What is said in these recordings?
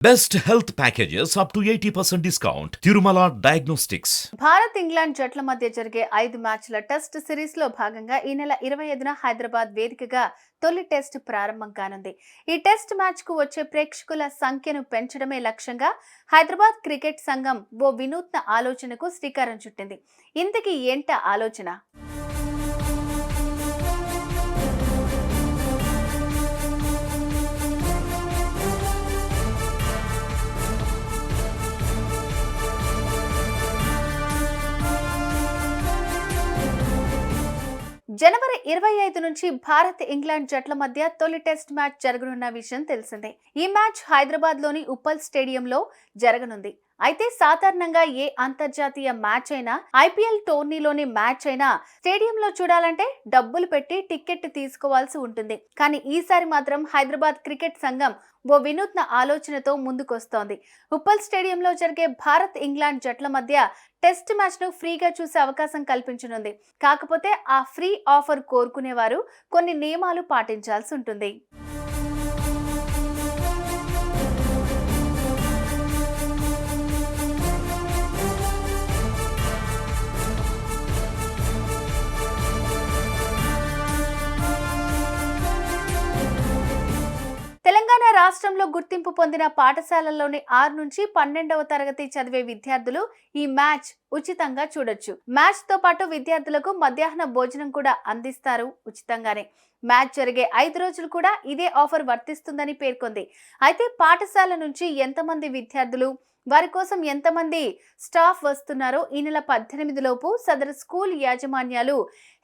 Best health packages up to eighty percent discount Tirumala diagnostics Bharat England జట్ల మధ్య జరిగే ఐదు మ్యాచ్ల టెస్ట్ సిరీస్లో భాగంగా ఈ నెల ఇరవై ఐదున హైదరాబాద్ వేదికగా తొలి టెస్ట్ ప్రారంభం కానుంది. ఈ టెస్ట్ మ్యాచ్కు వచ్చే ప్రేక్షకుల సంఖ్యను పెంచడమే లక్ష్యంగా హైదరాబాద్ క్రికెట్ సంఘం ఓ వినూత్న ఆలోచనకు శ్రీకారం చుట్టింది. ఇంతకీ ఏంట ఆలోచన? జనవరి ఇరవై ఐదు నుంచి భారత్ ఇంగ్లాండ్ జట్ల మధ్య తొలి టెస్ట్ మ్యాచ్ జరగనున్న విషయం తెలిసిందే. ఈ మ్యాచ్ హైదరాబాద్లోని ఉప్పల్ స్టేడియంలో జరగనుంది. అయితే సాధారణంగా ఏ అంతర్జాతీయ మ్యాచ్ అయినా ఐపీఎల్ టోర్నీలోని మ్యాచ్ అయినా స్టేడియంలో చూడాలంటే డబ్బులు పెట్టి టికెట్ తీసుకోవాల్సి ఉంటుంది. కానీ ఈసారి మాత్రం హైదరాబాద్ క్రికెట్ సంఘం ఓ వినూత్న ఆలోచనతో ముందుకొస్తోంది. ఉప్పల్ స్టేడియంలో జరిగే భారత్ ఇంగ్లాండ్ జట్ల మధ్య టెస్ట్ మ్యాచ్ను ఫ్రీగా చూసే అవకాశం కల్పించనుంది. కాకపోతే ఆ ఫ్రీ ఆఫర్ కోరుకునేవారు కొన్ని నియమాలు పాటించాల్సి ఉంటుంది. రాష్ట్రంలో గుర్తింపు పొందిన పాఠశాలల్లోని ఆరు నుంచి పన్నెండవ తరగతి చదివే విద్యార్థులు ఈ మ్యాచ్ ఉచితంగా చూడొచ్చు. మ్యాచ్తో పాటు విద్యార్థులకు మధ్యాహ్న భోజనం కూడా అందిస్తారు ఉచితంగానే. మ్యాచ్ జరిగే ఐదు రోజులు కూడా ఇదే ఆఫర్ వర్తిస్తుందని పేర్కొంది. అయితే పాఠశాల నుంచి ఎంతమంది విద్యార్థులు వారి కోసం ఎంతమంది స్టాఫ్ వస్తున్నారో ఈ నెల పద్దెనిమిది లోపు సదరు స్కూల్ యాజమాన్యాలు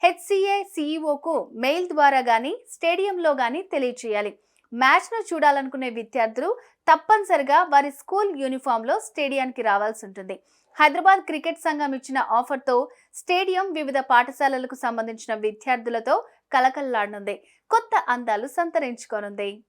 హెచ్సిఏ సిఇఓకు మెయిల్ ద్వారా గానీ స్టేడియంలో గానీ తెలియచేయాలి. మ్యాచ్ను చూడాలనుకునే విద్యార్థులు తప్పనిసరిగా వారి స్కూల్ యూనిఫామ్లో స్టేడియానికి రావాల్సి ఉంటుంది. హైదరాబాద్ క్రికెట్ సంఘం ఇచ్చిన ఆఫర్తో స్టేడియం వివిధ పాఠశాలలకు సంబంధించిన విద్యార్థులతో కలకల్లాడనుంది. కొత్త అందాలు సంతరించుకోనుంది.